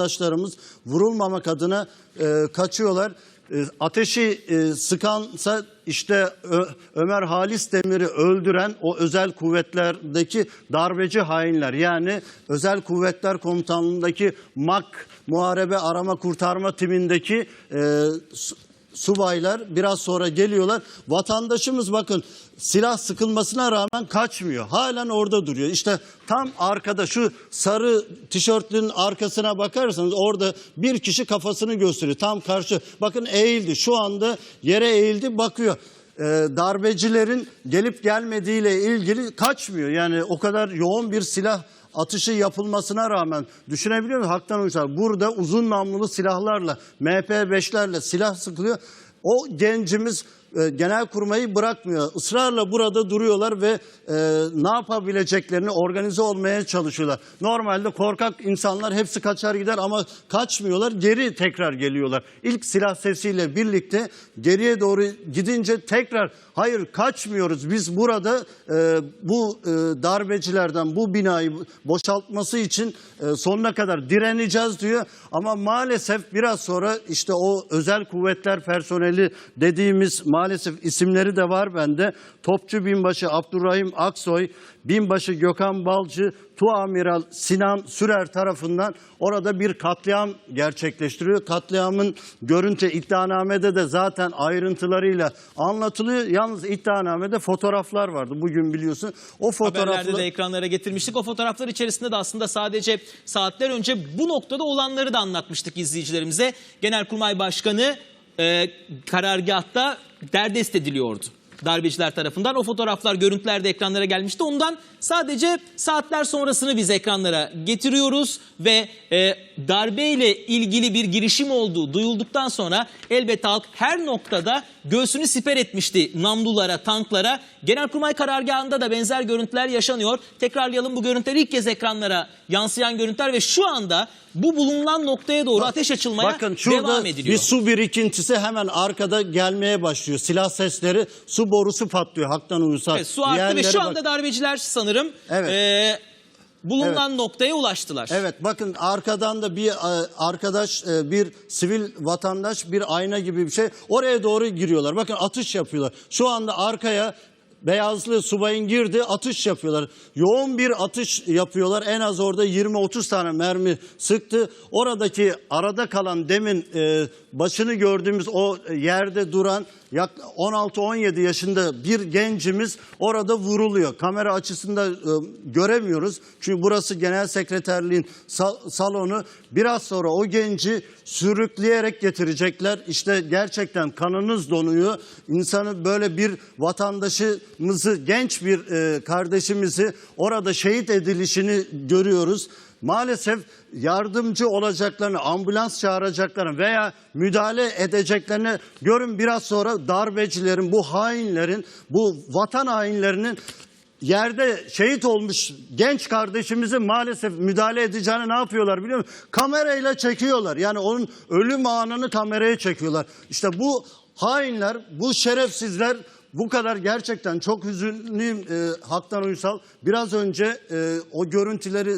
vatandaşlarımız vurulmamak adına e, kaçıyorlar. E, ateşi e, sıkansa işte Ö- Ömer Halis Demir'i öldüren o özel kuvvetlerdeki darbeci hainler yani özel kuvvetler komutanlığındaki MAK Muharebe Arama Kurtarma timindeki e, subaylar biraz sonra geliyorlar. Vatandaşımız bakın silah sıkılmasına rağmen kaçmıyor. Halen orada duruyor. İşte tam arkada şu sarı tişörtlünün arkasına bakarsanız orada bir kişi kafasını gösteriyor. Tam karşı bakın eğildi. Şu anda yere eğildi bakıyor. Ee, darbecilerin gelip gelmediğiyle ilgili kaçmıyor. Yani o kadar yoğun bir silah atışı yapılmasına rağmen düşünebiliyor musun? Haktan Uysal burada uzun namlulu silahlarla MP5'lerle silah sıkılıyor. O gencimiz e, genel kurmayı bırakmıyor. Israrla burada duruyorlar ve e, ne yapabileceklerini organize olmaya çalışıyorlar. Normalde korkak insanlar hepsi kaçar gider ama kaçmıyorlar. Geri tekrar geliyorlar. İlk silah sesiyle birlikte geriye doğru gidince tekrar hayır kaçmıyoruz. Biz burada e, bu e, darbecilerden bu binayı boşaltması için e, sonuna kadar direneceğiz diyor. Ama maalesef biraz sonra işte o özel kuvvetler personeli dediğimiz maalesef isimleri de var bende. Topçu Binbaşı Abdurrahim Aksoy, Binbaşı Gökhan Balcı, Tuamiral Sinan Sürer tarafından orada bir katliam gerçekleştiriyor. Katliamın görüntü iddianamede de zaten ayrıntılarıyla anlatılıyor. Yalnız iddianamede fotoğraflar vardı. Bugün biliyorsun. O Haberlerde fotoğraflar de ekranlara getirmiştik. O fotoğraflar içerisinde de aslında sadece saatler önce bu noktada olanları da anlatmıştık izleyicilerimize. Genelkurmay Başkanı e, karargahta derdest ediliyordu darbeciler tarafından. O fotoğraflar, görüntüler de ekranlara gelmişti. Ondan sadece saatler sonrasını biz ekranlara getiriyoruz ve e, darbeyle ilgili bir girişim olduğu duyulduktan sonra elbette halk her noktada göğsünü siper etmişti namlulara, tanklara. Genelkurmay karargahında da benzer görüntüler yaşanıyor. Tekrarlayalım bu görüntüler ilk kez ekranlara yansıyan görüntüler ve şu anda bu bulunan noktaya doğru ateş açılmaya Bakın şurada devam ediliyor. bir su birikintisi hemen arkada gelmeye başlıyor. Silah sesleri, su borusu patlıyor Haktan Uysal. Evet, su arttı ve Yeğenleri şu bak- anda darbeciler sanırım Evet. e, bulunan noktaya ulaştılar. Evet bakın arkadan da bir e, arkadaş e, bir sivil vatandaş bir ayna gibi bir şey oraya doğru giriyorlar. Bakın atış yapıyorlar. Şu anda arkaya Beyazlı subayın girdi atış yapıyorlar. Yoğun bir atış yapıyorlar. En az orada 20-30 tane mermi sıktı. Oradaki arada kalan demin e, başını gördüğümüz o yerde duran 16-17 yaşında bir gencimiz orada vuruluyor. Kamera açısında e, göremiyoruz. Çünkü burası genel sekreterliğin sa- salonu. Biraz sonra o genci sürükleyerek getirecekler. İşte gerçekten kanınız donuyor. İnsanı böyle bir vatandaşımızı, genç bir e, kardeşimizi orada şehit edilişini görüyoruz. Maalesef yardımcı olacaklarını, ambulans çağıracaklarını veya müdahale edeceklerini görün biraz sonra darbecilerin, bu hainlerin, bu vatan hainlerinin yerde şehit olmuş genç kardeşimizi maalesef müdahale edeceğini ne yapıyorlar biliyor musun? Kamerayla çekiyorlar. Yani onun ölüm anını kameraya çekiyorlar. İşte bu hainler, bu şerefsizler bu kadar gerçekten çok hüzünlüyüm e, Haktan Uysal. Biraz önce e, o görüntüleri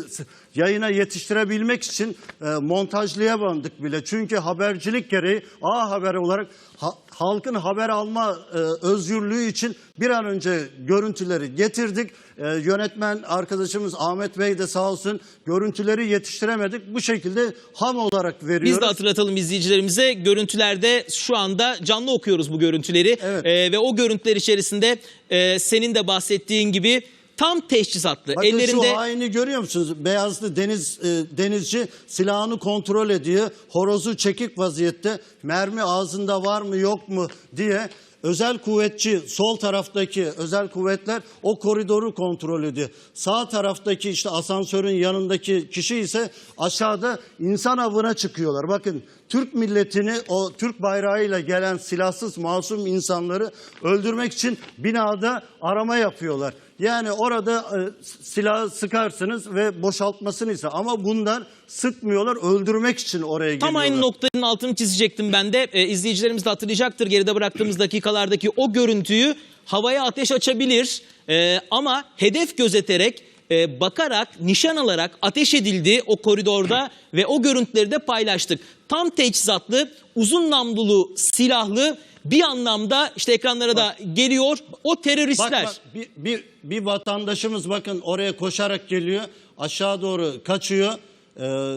yayına yetiştirebilmek için e, montajlayamadık bile. Çünkü habercilik gereği A Haber olarak ha- halkın haber alma e, özgürlüğü için bir an önce görüntüleri getirdik. E, yönetmen arkadaşımız Ahmet Bey de sağ olsun görüntüleri yetiştiremedik. Bu şekilde ham olarak veriyoruz. Biz de hatırlatalım izleyicilerimize. Görüntülerde şu anda canlı okuyoruz bu görüntüleri. Evet. E, ve o görüntüler içerisinde e, senin de bahsettiğin gibi tam teçhizatlı. Bakın ellerinde şu haini görüyor musunuz? Beyazlı deniz e, denizci silahını kontrol ediyor. Horozu çekik vaziyette. Mermi ağzında var mı yok mu diye. Özel kuvvetçi sol taraftaki özel kuvvetler o koridoru kontrol ediyor. Sağ taraftaki işte asansörün yanındaki kişi ise aşağıda insan avına çıkıyorlar. Bakın Türk milletini o Türk bayrağıyla gelen silahsız masum insanları öldürmek için binada arama yapıyorlar. Yani orada e, silahı sıkarsınız ve boşaltmasını ise ama bunlar sıkmıyorlar öldürmek için oraya Tam geliyorlar. aynı noktanın altını çizecektim ben de. E, izleyicilerimiz de hatırlayacaktır geride bıraktığımız dakikalardaki o görüntüyü havaya ateş açabilir. E, ama hedef gözeterek e, bakarak, nişan alarak ateş edildi o koridorda ve o görüntüleri de paylaştık. Tam teçhizatlı, uzun namlulu, silahlı bir anlamda işte ekranlara da geliyor o teröristler. Bak, bak bir, bir, bir vatandaşımız bakın oraya koşarak geliyor. Aşağı doğru kaçıyor. Ee,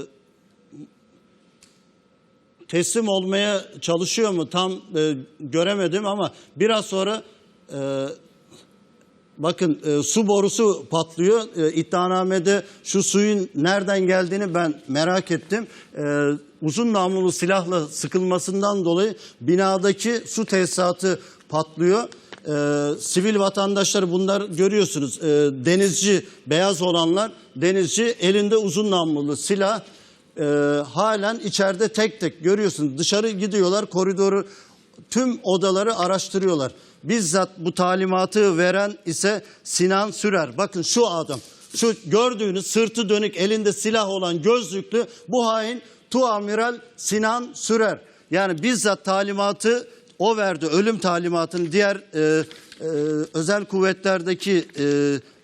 teslim olmaya çalışıyor mu tam e, göremedim ama biraz sonra e, bakın e, su borusu patlıyor. E, iddianamede şu suyun nereden geldiğini ben merak ettim. E, uzun namlulu silahla sıkılmasından dolayı binadaki su tesisatı patlıyor. E, sivil vatandaşları bunlar görüyorsunuz. E, denizci beyaz olanlar denizci elinde uzun namlulu silah e, halen içeride tek tek görüyorsunuz. Dışarı gidiyorlar koridoru tüm odaları araştırıyorlar. Bizzat bu talimatı veren ise Sinan Sürer. Bakın şu adam. Şu gördüğünüz sırtı dönük elinde silah olan gözlüklü bu hain Tuamiral Sinan Sürer. Yani bizzat talimatı o verdi. Ölüm talimatını diğer e, e, özel kuvvetlerdeki e,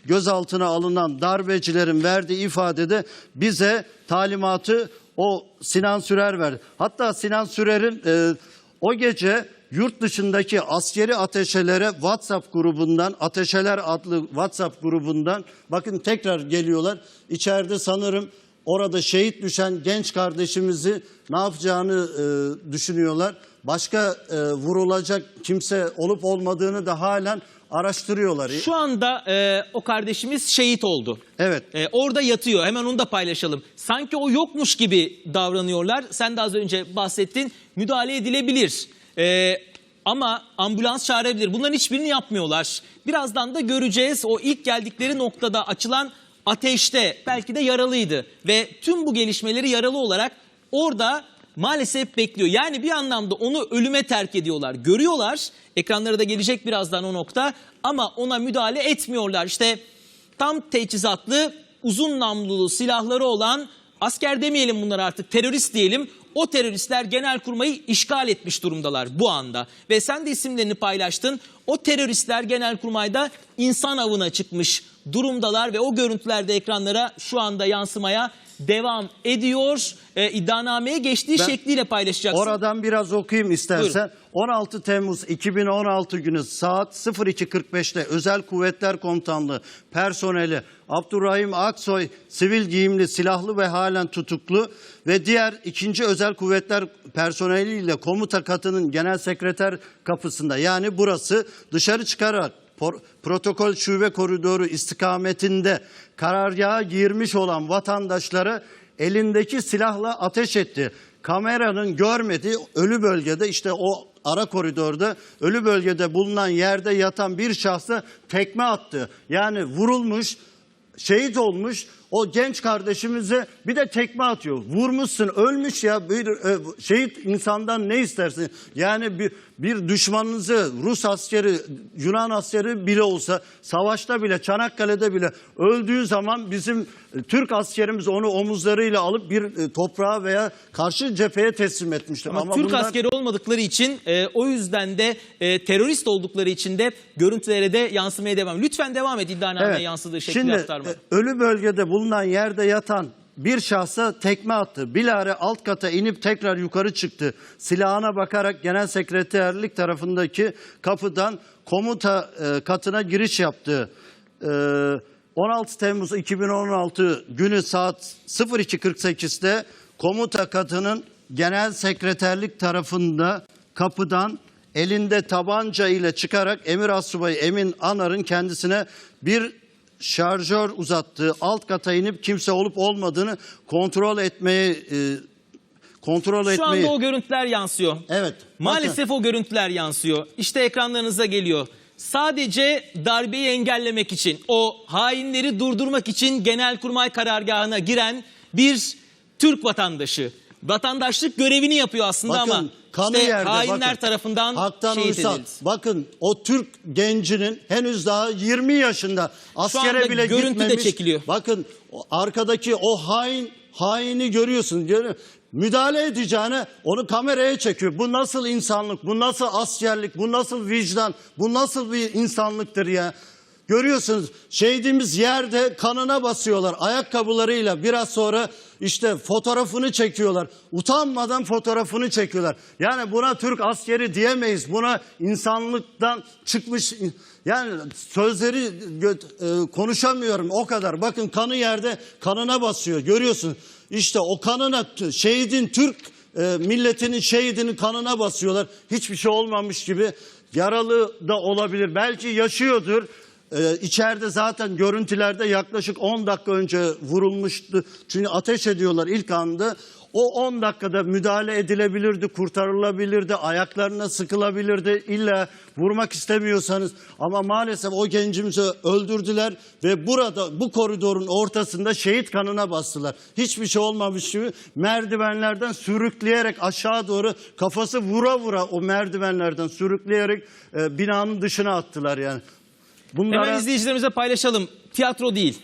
gözaltına alınan darbecilerin verdiği ifadede bize talimatı o Sinan Sürer verdi. Hatta Sinan Sürer'in e, o gece yurt dışındaki askeri ateşelere WhatsApp grubundan, Ateşeler adlı WhatsApp grubundan bakın tekrar geliyorlar. İçeride sanırım orada şehit düşen genç kardeşimizi ne yapacağını e, düşünüyorlar. Başka e, vurulacak kimse olup olmadığını da halen araştırıyorlar. Şu anda e, o kardeşimiz şehit oldu. Evet. E, orada yatıyor. Hemen onu da paylaşalım. Sanki o yokmuş gibi davranıyorlar. Sen de az önce bahsettin. Müdahale edilebilir. E, ama ambulans çağırabilir. Bunların hiçbirini yapmıyorlar. Birazdan da göreceğiz. O ilk geldikleri noktada açılan ateşte belki de yaralıydı. Ve tüm bu gelişmeleri yaralı olarak orada maalesef bekliyor. Yani bir anlamda onu ölüme terk ediyorlar. Görüyorlar. Ekranlara da gelecek birazdan o nokta. Ama ona müdahale etmiyorlar. İşte tam teçhizatlı, uzun namlulu silahları olan asker demeyelim bunlar artık terörist diyelim. O teröristler genelkurmayı işgal etmiş durumdalar bu anda. Ve sen de isimlerini paylaştın. O teröristler genelkurmayda insan avına çıkmış durumdalar ve o görüntüler de ekranlara şu anda yansımaya devam ediyor. Ee, iddianameye geçtiği Ben- şekliyle paylaşacaksın. Oradan biraz okuyayım istersen. 16 Temmuz 2016 günü saat 02.45'te Özel Kuvvetler Komutanlığı personeli Abdurrahim Aksoy sivil giyimli, silahlı ve halen tutuklu ve diğer ikinci Özel Kuvvetler personeliyle komuta katının genel sekreter kapısında yani burası dışarı çıkarak protokol şube koridoru istikametinde karargaha girmiş olan vatandaşları elindeki silahla ateş etti. Kameranın görmediği ölü bölgede işte o ara koridorda ölü bölgede bulunan yerde yatan bir şahsa tekme attı. Yani vurulmuş, şehit olmuş o genç kardeşimize bir de tekme atıyor. Vurmuşsun, ölmüş ya bir e, şehit insandan ne istersin? Yani bir bir düşmanınızı Rus askeri, Yunan askeri bile olsa savaşta bile Çanakkale'de bile öldüğü zaman bizim e, Türk askerimiz onu omuzlarıyla alıp bir e, toprağa veya karşı cepheye teslim etmiştir. Ama, Türk bunlar- askeri olmadıkları için e, o yüzden de e, terörist oldukları için de görüntülere de yansımaya devam. Lütfen devam et iddianameye yansıdığı şekilde Şimdi aktarma. e, ölü bölgede bulunan yerde yatan bir şahsa tekme attı. Bilare alt kata inip tekrar yukarı çıktı. Silahına bakarak genel sekreterlik tarafındaki kapıdan komuta e, katına giriş yaptı. E, 16 Temmuz 2016 günü saat 02.48'de komuta katının genel sekreterlik tarafında kapıdan elinde tabanca ile çıkarak Emir Assubayı Emin Anar'ın kendisine bir şarjör uzattığı alt kata inip kimse olup olmadığını kontrol etmeye e, kontrol Şu etmeyi. anda o görüntüler yansıyor. Evet. Maalesef o görüntüler yansıyor. İşte ekranlarınıza geliyor. Sadece darbeyi engellemek için, o hainleri durdurmak için Genelkurmay karargahına giren bir Türk vatandaşı. Vatandaşlık görevini yapıyor aslında Bakın ama kanı işte yerde hainler bakın. tarafından Haktan şehit Uysal. edildi. Bakın o Türk gencinin henüz daha 20 yaşında askere bile görüntü de gitmemiş. çekiliyor. Bakın arkadaki o hain haini görüyorsunuz. Görüyor- Müdahale edeceğine onu kameraya çekiyor. Bu nasıl insanlık? Bu nasıl askerlik? Bu nasıl vicdan? Bu nasıl bir insanlıktır ya? Görüyorsunuz şehidimiz yerde kanına basıyorlar ayakkabılarıyla biraz sonra işte fotoğrafını çekiyorlar. Utanmadan fotoğrafını çekiyorlar. Yani buna Türk askeri diyemeyiz. Buna insanlıktan çıkmış yani sözleri e, konuşamıyorum o kadar. Bakın kanı yerde kanına basıyor görüyorsun. İşte o kanına şehidin Türk e, milletinin şehidinin kanına basıyorlar. Hiçbir şey olmamış gibi yaralı da olabilir. Belki yaşıyordur. Ee, içeride zaten görüntülerde yaklaşık 10 dakika önce vurulmuştu. Çünkü ateş ediyorlar ilk anda. O 10 dakikada müdahale edilebilirdi, kurtarılabilirdi, ayaklarına sıkılabilirdi. İlla vurmak istemiyorsanız ama maalesef o gencimizi öldürdüler ve burada bu koridorun ortasında şehit kanına bastılar. Hiçbir şey olmamış gibi merdivenlerden sürükleyerek aşağı doğru kafası vura vura o merdivenlerden sürükleyerek e, binanın dışına attılar yani. Bunlara... Hemen izleyicilerimize paylaşalım. Tiyatro değil.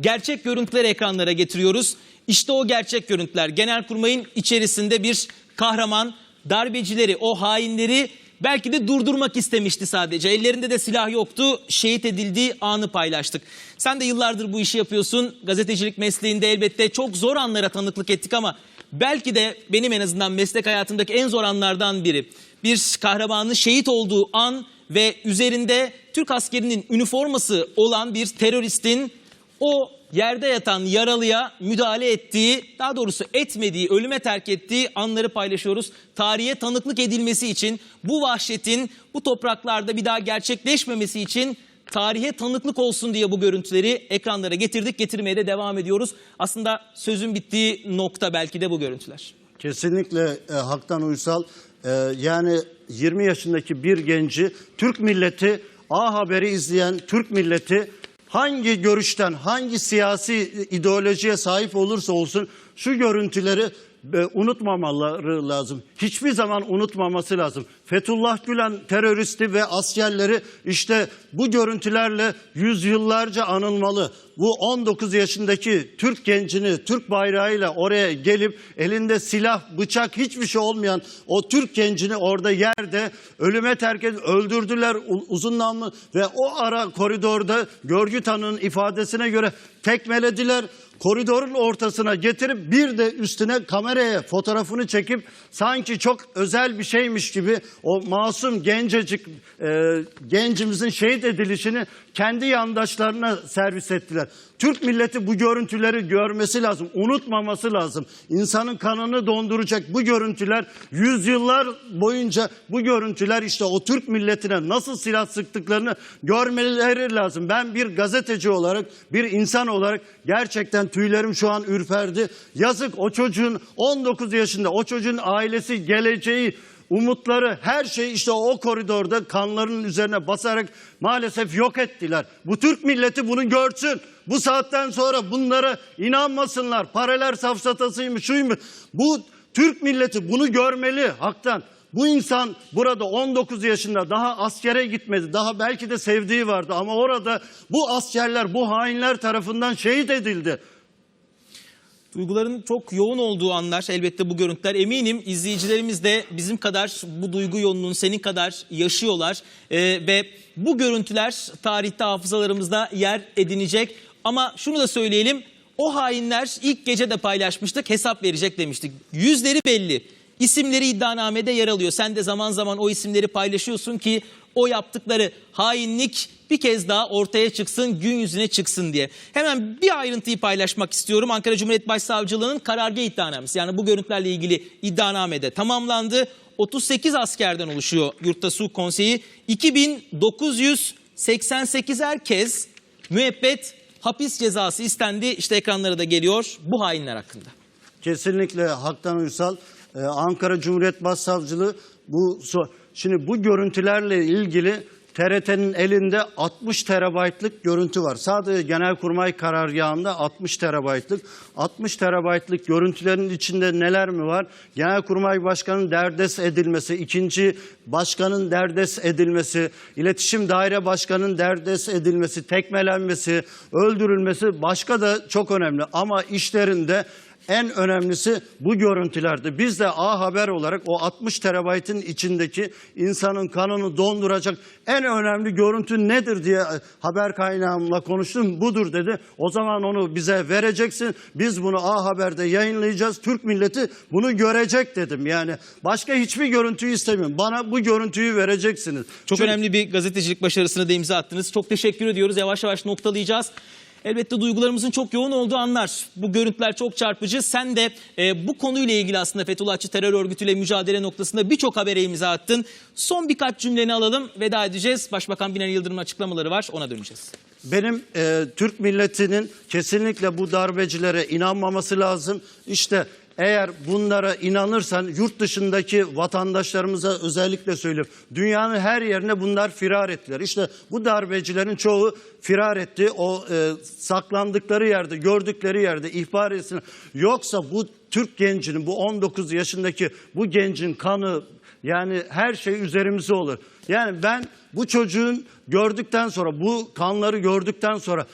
Gerçek görüntüleri ekranlara getiriyoruz. İşte o gerçek görüntüler. Genelkurmay'ın içerisinde bir kahraman darbecileri, o hainleri belki de durdurmak istemişti sadece. Ellerinde de silah yoktu. Şehit edildiği anı paylaştık. Sen de yıllardır bu işi yapıyorsun. Gazetecilik mesleğinde elbette çok zor anlara tanıklık ettik ama belki de benim en azından meslek hayatımdaki en zor anlardan biri. Bir kahramanın şehit olduğu an ve üzerinde Türk askerinin üniforması olan bir teröristin o yerde yatan yaralıya müdahale ettiği, daha doğrusu etmediği, ölüme terk ettiği anları paylaşıyoruz. Tarihe tanıklık edilmesi için, bu vahşetin bu topraklarda bir daha gerçekleşmemesi için tarihe tanıklık olsun diye bu görüntüleri ekranlara getirdik, getirmeye de devam ediyoruz. Aslında sözün bittiği nokta belki de bu görüntüler. Kesinlikle e, Haktan Uysal e, yani 20 yaşındaki bir genci Türk milleti A Haber'i izleyen Türk milleti hangi görüşten hangi siyasi ideolojiye sahip olursa olsun şu görüntüleri e, unutmamaları lazım. Hiçbir zaman unutmaması lazım. Fethullah Gülen teröristi ve askerleri işte bu görüntülerle yüzyıllarca anılmalı. Bu 19 yaşındaki Türk gencini Türk bayrağıyla oraya gelip elinde silah, bıçak hiçbir şey olmayan o Türk gencini orada yerde ölüme terk edip öldürdüler uzun ve o ara koridorda görgü tanığının ifadesine göre tekmelediler koridorun ortasına getirip bir de üstüne kameraya fotoğrafını çekip sanki çok özel bir şeymiş gibi o masum gencecik e, gencimizin şehit edilişini kendi yandaşlarına servis ettiler. Türk milleti bu görüntüleri görmesi lazım, unutmaması lazım. İnsanın kanını donduracak bu görüntüler yüzyıllar boyunca bu görüntüler işte o Türk milletine nasıl silah sıktıklarını görmeleri lazım. Ben bir gazeteci olarak, bir insan olarak gerçekten tüylerim şu an ürperdi. Yazık o çocuğun 19 yaşında o çocuğun ailesi, geleceği, umutları her şey işte o koridorda kanlarının üzerine basarak maalesef yok ettiler. Bu Türk milleti bunu görsün. Bu saatten sonra bunlara inanmasınlar. Paralel safsatasıymış, şuymuş. Bu Türk milleti bunu görmeli haktan. Bu insan burada 19 yaşında daha askere gitmedi. Daha belki de sevdiği vardı ama orada bu askerler, bu hainler tarafından şehit edildi. Duyguların çok yoğun olduğu anlar elbette bu görüntüler. Eminim izleyicilerimiz de bizim kadar bu duygu yoğunluğunu senin kadar yaşıyorlar. Ee, ve bu görüntüler tarihte hafızalarımızda yer edinecek. Ama şunu da söyleyelim. O hainler ilk gece de paylaşmıştık hesap verecek demiştik. Yüzleri belli. İsimleri iddianamede yer alıyor. Sen de zaman zaman o isimleri paylaşıyorsun ki o yaptıkları hainlik bir kez daha ortaya çıksın, gün yüzüne çıksın diye. Hemen bir ayrıntıyı paylaşmak istiyorum. Ankara Cumhuriyet Başsavcılığı'nın karargah iddianamesi. Yani bu görüntülerle ilgili iddianamede tamamlandı. 38 askerden oluşuyor Yurtta Su Konseyi. 2988'er kez müebbet hapis cezası istendi. İşte ekranlara da geliyor bu hainler hakkında. Kesinlikle Haktan Uysal. Ee, Ankara Cumhuriyet Başsavcılığı bu şimdi bu görüntülerle ilgili TRT'nin elinde 60 terabaytlık görüntü var. Sadece Genelkurmay karargahında 60 terabaytlık. 60 terabaytlık görüntülerin içinde neler mi var? Genelkurmay Başkanı'nın derdest edilmesi, ikinci başkanın derdest edilmesi, iletişim daire başkanının derdest edilmesi, tekmelenmesi, öldürülmesi başka da çok önemli. Ama işlerinde en önemlisi bu görüntülerdi. Biz de A Haber olarak o 60 terabaytın içindeki insanın kanını donduracak en önemli görüntü nedir diye haber kaynağımla konuştum. Budur dedi. O zaman onu bize vereceksin. Biz bunu A Haber'de yayınlayacağız. Türk milleti bunu görecek dedim. Yani başka hiçbir görüntüyü istemiyorum. Bana bu görüntüyü vereceksiniz. Çok Çünkü- önemli bir gazetecilik başarısına da imza attınız. Çok teşekkür ediyoruz. Yavaş yavaş noktalayacağız. Elbette duygularımızın çok yoğun olduğu anlar. Bu görüntüler çok çarpıcı. Sen de e, bu konuyla ilgili aslında Fethullahçı terör örgütüyle mücadele noktasında birçok habere imza attın. Son birkaç cümleni alalım. Veda edeceğiz. Başbakan Binali Yıldırım'ın açıklamaları var. Ona döneceğiz. Benim e, Türk milletinin kesinlikle bu darbecilere inanmaması lazım. İşte eğer bunlara inanırsan yurt dışındaki vatandaşlarımıza özellikle söylüyorum. Dünyanın her yerine bunlar firar ettiler. İşte bu darbecilerin çoğu firar etti. O e, saklandıkları yerde, gördükleri yerde ihbar etsin. Yoksa bu Türk gencinin, bu 19 yaşındaki bu gencin kanı, yani her şey üzerimize olur. Yani ben bu çocuğun gördükten sonra, bu kanları gördükten sonra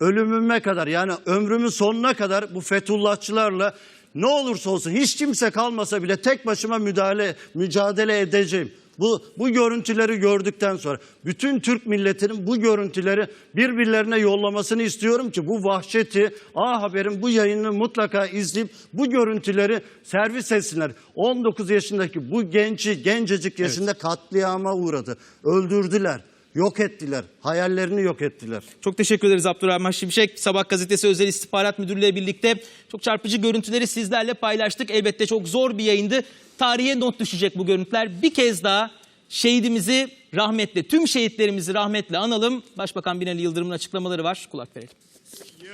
ölümüme kadar yani ömrümün sonuna kadar bu Fethullahçılarla ne olursa olsun hiç kimse kalmasa bile tek başıma müdahale mücadele edeceğim. Bu bu görüntüleri gördükten sonra bütün Türk milletinin bu görüntüleri birbirlerine yollamasını istiyorum ki bu vahşeti A Haber'in bu yayını mutlaka izleyip bu görüntüleri servis etsinler. 19 yaşındaki bu genci gencecik yaşında katliama uğradı. Öldürdüler, yok ettiler, hayallerini yok ettiler. Çok teşekkür ederiz Abdurrahman Şimşek. Sabah gazetesi Özel İstihbarat Müdürlüğü birlikte çok çarpıcı görüntüleri sizlerle paylaştık. Elbette çok zor bir yayındı. Tarihe not düşecek bu görüntüler. Bir kez daha şehidimizi rahmetle, tüm şehitlerimizi rahmetle analım. Başbakan Binali Yıldırım'ın açıklamaları var. Kulak verelim.